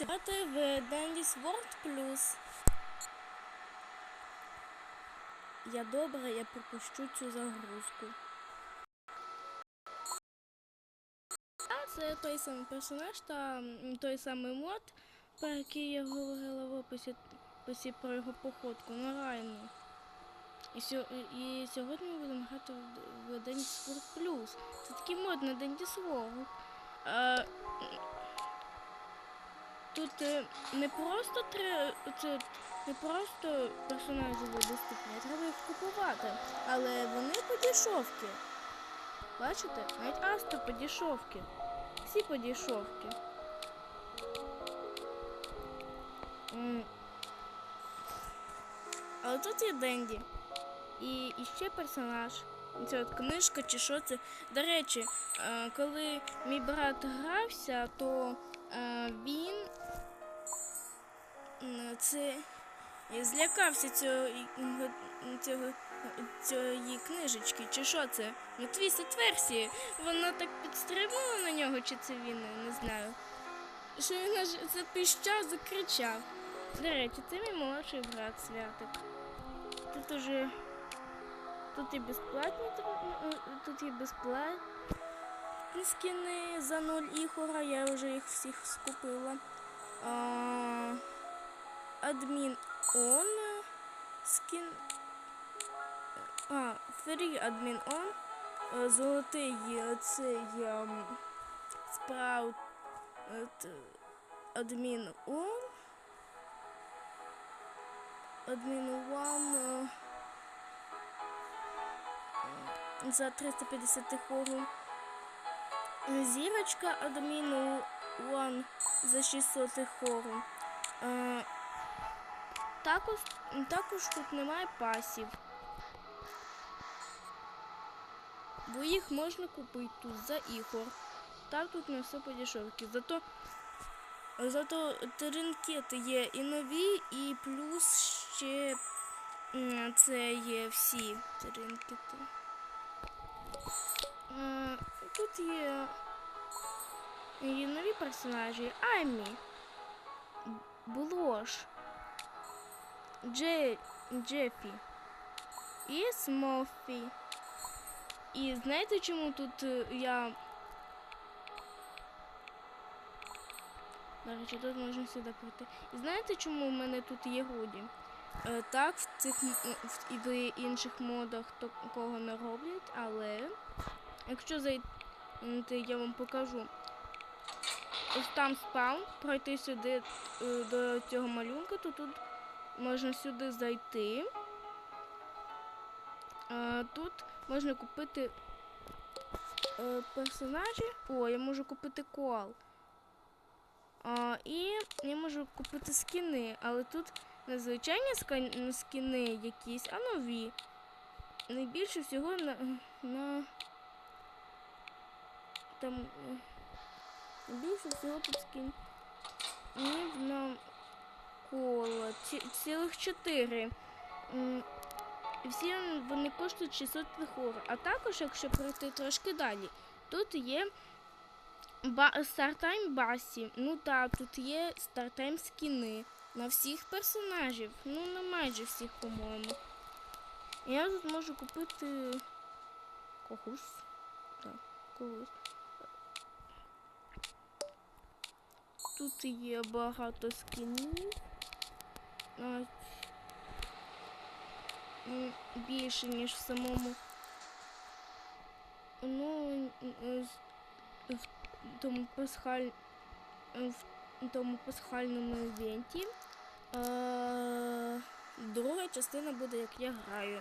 Грати в Dandy's World Plus. Я добре, я пропущу цю загрузку. Це той самий персонаж та той самий мод, про який я говорила в описі, описі про його походку на Райну. І, і сьогодні ми будемо грати в, Dandy's World Plus. Це такий мод на Dandy's World. Тут е, не просто це не просто персонажі доступні, треба їх купувати. Але вони подішовки. Бачите? Навіть Астро подішовки. Всі. М. Але тут є Денді. І, ще персонаж. Це от книжка чи що це. До речі, е, коли мій брат грався, то він м, це злякався цього, цього, цієї книжечки, чи що це? Ну, твістед версії. Вона так підстрибнула на нього, чи це він, не знаю. Що він аж запіщав, закричав. До речі, це мій молодший брат Святик. Тут уже тут і безплатні, е, тут і безплатні скини за 0 ігора, я вже їх всіх скупила. А, адмін он скін. А, фрі адмін он. Золотий цей спраут адмін он. Адмін е, за 350 хору. Зірочка адміну one за 600 хору. Е, також, також тут немає пасів. Бо їх можна купити тут за ігор. Так тут не все по дешевки. Зато, зато тринкети є і нові, і плюс ще це є всі тринкети. Тут є, є нові персонажі. Аймі, Блош, Дже, Джефі і Смофі. І знаєте, чому тут е, я. До речі, тут можна сюди пройти. І знаєте, чому в мене тут є Руді? Е, так, в цих і в інших модах такого не роблять, але якщо зайти, я вам покажу. Ось там спаун, пройти сюди е, до цього малюнка, то тут можна сюди зайти. Е, Тут можна купити персонажі. О, я можу купити коал. І я можу купити скіни, але тут не звичайні скіни якісь, а нові. Найбільше всього на, на там е, більше всього тут скін. На коло. Ці, цілих чотири. Всі вони коштують 600 лихор. А також, якщо пройти трошки далі, тут є стартайм басі. Ну так, тут є стартайм скіни на всіх персонажів. Ну, на майже всіх, по-моєму. Я тут можу купити когось. Так, когось. Тут є багато скінів. Навіть більше, ніж в самому. Ну, в тому пасхаль... в тому пасхальному івенті. Е, Друга частина буде, як я граю.